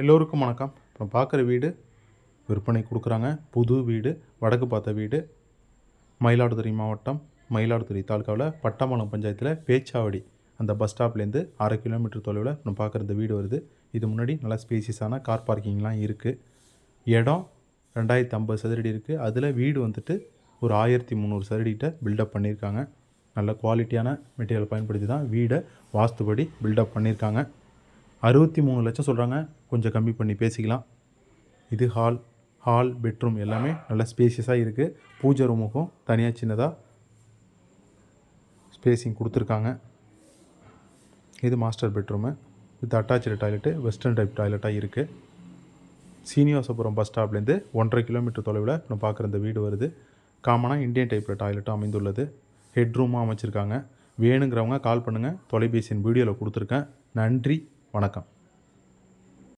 எல்லோருக்கும் வணக்கம். இப்போ பார்க்குற வீடு விற்பனை கொடுக்குறாங்க. புது வீடு வடக்கு பார்த்த வீடு மயிலாடுதுறை மாவட்டம் மயிலாடுதுறை தாலுக்காவில் பட்டமலம் பஞ்சாயத்தில் பேச்சாவடி. அந்த பஸ் ஸ்டாப்லேருந்து அரை கிலோமீட்டர் தொலைவில் நம்ம பார்க்குற இந்த வீடு வருது. இது முன்னாடி நல்லா ஸ்பேசியஸான கார் பார்க்கிங்லாம் இருக்குது இடம் ரெண்டாயிரத்தி ஐம்பது சதுரடி இருக்குது அதில் வீடு வந்துட்டு ஒரு ஆயிரத்தி முந்நூறு சதுரடிகிட்ட பில்டப் பண்ணியிருக்காங்க. நல்ல குவாலிட்டியான மெட்டீரியல் பயன்படுத்தி தான் வீடை வாஸ்துபடி பில்டப் பண்ணியிருக்காங்க. அறுபத்தி மூணு லட்சம் சொல்கிறாங்க கொஞ்சம் கம்மி பண்ணி பேசிக்கலாம். இது ஹால் ஹால் பெட்ரூம் எல்லாமே நல்ல ஸ்பேசியஸாக இருக்குது பூஜை ரூமுக்கும் தனியாக சின்னதாக ஸ்பேசிங் கொடுத்துருக்காங்க. இது மாஸ்டர் பெட்ரூமு இது அட்டாச்சு டாய்லெட்டு வெஸ்டர்ன் டைப் டாய்லெட்டாக இருக்குது சீனிவாசபுரம் பஸ் ஸ்டாப்லேருந்து ஒன்றரை கிலோமீட்டர் தொலைவில் நம்ம பார்க்குற இந்த வீடு வருது. காமனாக இந்தியன் டைப்பில் டாய்லெட்டும் அமைந்துள்ளது. ஹெட் அமைச்சிருக்காங்க. வேணுங்கிறவங்க கால் பண்ணுங்கள் தொலைபேசியின் வீடியோவில் கொடுத்துருக்கேன். நன்றி. வணக்கம்.